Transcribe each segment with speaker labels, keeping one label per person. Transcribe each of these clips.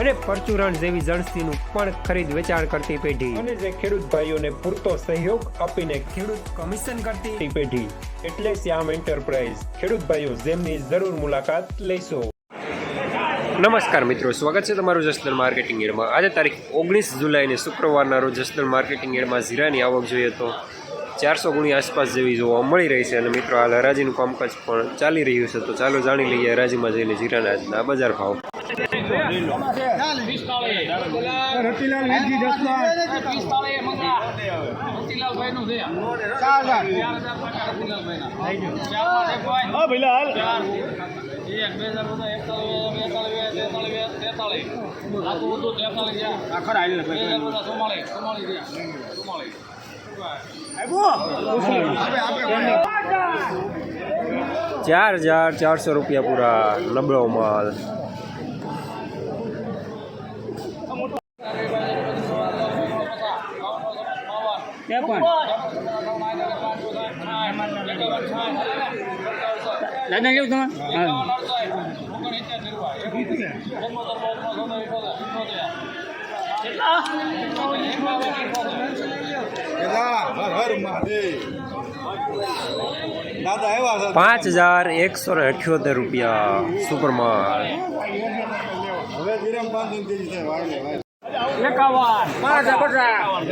Speaker 1: અને પરચુરણ જેવી જણસીનું પણ ખરીદ વેચાણ કરતી પેઢી. અને જે ખેડૂત ભાઈઓને પૂરતો સહયોગ આપીને ખેડૂત કમિશન કરતી પેઢી. એટલે શ્યામ એન્ટરપ્રાઇઝ ખેડૂત ભાઈઓ જેમની જરૂર મુલાકાત લેશો. નમસ્કાર મિત્રો સ્વાગત છે તમારું જસદણ માર્કેટિંગ એડમાં. આજે તારીખ ઓગણીસ જુલાઈને શુક્રવારના રોજ જસદણ માર્કેટિંગ એડમાં જીરાની આવક જોઈએ તો ચારસો ગુણી આસપાસ જેવી જોવા મળી રહી છે. અને મિત્રો હાલ હરાજીનું કામકાજ પણ ચાલી રહ્યું છે. તો ચાલો જાણી લઈએ હરાજીમાં જઈને જીરાના આજના બજાર ભાવ.
Speaker 2: રતિલાલ વેજી જસલાલ હા ભઈલા હાલ આખર હાલ
Speaker 1: ચાર હજાર ચારસો રૂપિયા પૂરા નબળો માલ.
Speaker 2: દાદા કેવું તમે હર હર મહાદેવ દાદા આવ્યા છે
Speaker 1: પાંચ હજાર એકસો ને અઠ્યોતેર રૂપિયા સુપર માલ
Speaker 2: હવે
Speaker 3: એકાવન.
Speaker 2: પાંચ પચાસ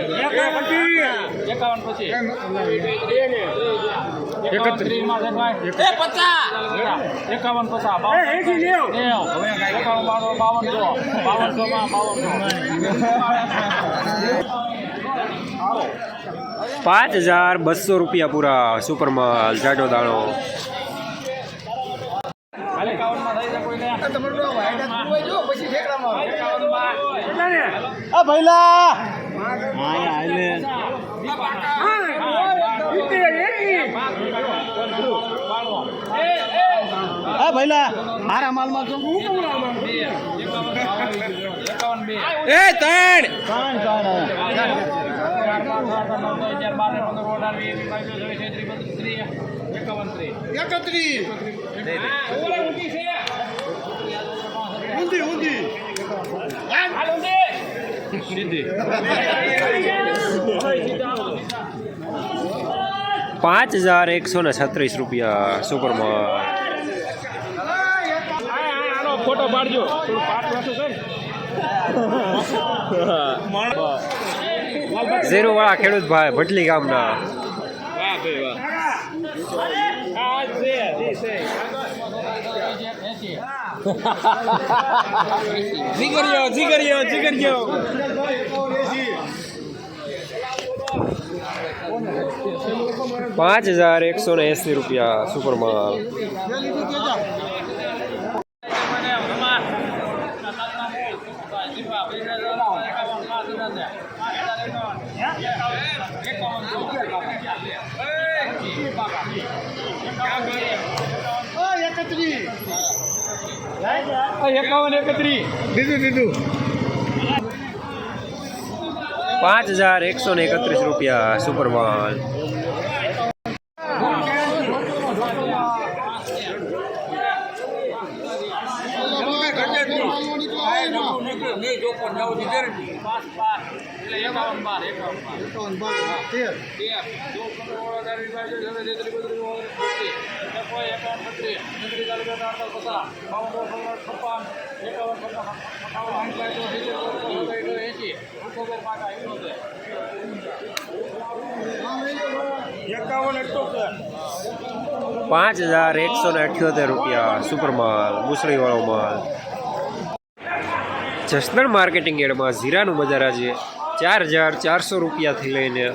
Speaker 3: એકાવન પછી. એકાવન પચાસ. એકાવન બાવન સો. બાવન સો માં બાવન
Speaker 1: પાંચ હજાર બસો રૂપિયા પૂરા સુપર માલ જાડો દાણો.
Speaker 3: એકાવનમાં થઈ જાય માં
Speaker 2: આ ભઈલા હા ભઈલા મારા માલમાં તો
Speaker 3: એકાવન
Speaker 1: એ ત્રણ!
Speaker 2: એકત્રીસ. ઊંધી ઊંધી
Speaker 1: પાંચ હજાર એકસો ને છત્રીસ રૂપિયા સુપરમાં
Speaker 3: ફોટો પાડજો. થોડું પાટ વાંચું છે
Speaker 1: ઝીરો વાળા ખેડૂત ભાઈ ભટલી ગામના.
Speaker 3: વાહ ભાઈ વાહ આ છે જી છે જીગરિયો જીગરિયો જીગરિયો
Speaker 1: પાંચ હજાર એકસો ને એસી રૂપિયા સુપર માલ
Speaker 3: એકાવન એકત્રીસ.
Speaker 2: દીધું દીધું.
Speaker 1: પાંચ હજાર એકસો ને એકત્રીસ રૂપિયા સુપર માલ
Speaker 3: બાર એટલે એકાવન બાર એકાવન બાર.
Speaker 2: તેર.
Speaker 3: તેર. જો પંદર હજાર વિભાજ્ય છે તેત્રીસ ઓગણત્રીસ પચીસ. એકાવન બત્રીસ તેત્રીસ ચાલીસ અડતાલીસ પચાસ. બાવન પચાસ છપ્પન. એકાવન પચાસ અઠાવન સાઠ સિત્તેર એંસી. અઠોતેર પાંચ
Speaker 2: એકાવન એકોતેર
Speaker 1: પાંચ હજાર એકસો ને અઠ્યોતેર રૂપિયા સુપર માલ મુસળી વાળો માલ. જસનલ માર્કેટિંગ એડમાં જીરાનું બજાર આજે. ચાર હજાર ચારસો રૂપિયાથી લઈને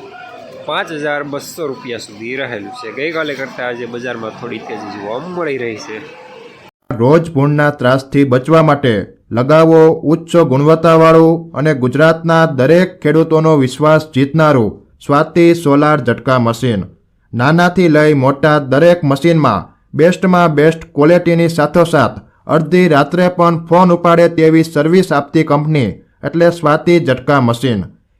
Speaker 1: પાંચ હજાર બસો રૂપિયા સુધી રહેલું છે. ગઈકાલે કરતાં આજે બજારમાં થોડી તેજી જોવા મળી રહી છે.
Speaker 4: રોજ ભૂણના ત્રાસથી બચવા માટે લગાવો ઉચ્ચ ગુણવત્તાવાળું અને ગુજરાતના દરેક ખેડૂતોનો વિશ્વાસ જીતનારું સ્વાતિ સોલાર ઝટકા મશીન. નાનાથી લઈ મોટા દરેક મશીનમાં બેસ્ટમાં બેસ્ટ ક્વોલિટીની સાથોસાથ અડધી રાત્રે પણ ફોન ઉપાડે તેવી સર્વિસ આપતી કંપની એટલે સ્વાતિ ઝટકા મશીન.